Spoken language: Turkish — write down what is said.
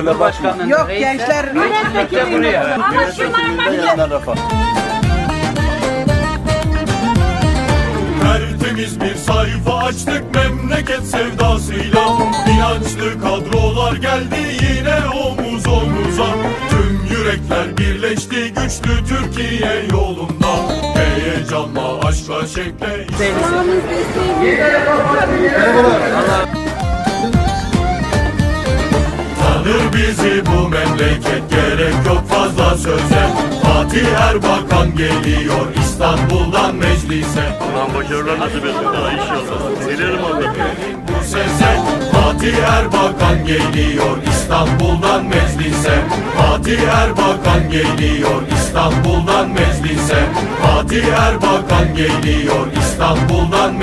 öyle bakma. Yok gençler Milletvekili buraya. Ama şımarmak. Tertemiz bir sayfa açtık memleket sevdasıyla. İnançlı kadrolar geldi yine omuz omuza. Tüm yürekler birleşti güçlü Türkiye yolunda. Heyecanla, aşkla, şevkle Tanır bizi bu memleket gerek yok fazla söze Fatih Erbakan geliyor İstanbul'dan meclise Ulan başarılar nasıl bekliyor? Daha yok. Gelirim orada. bu sese Fatih Erbakan geliyor İstanbul'dan meclise Fatih Erbakan geliyor İstanbul'dan meclise Fatih Erbakan geliyor İstanbul'dan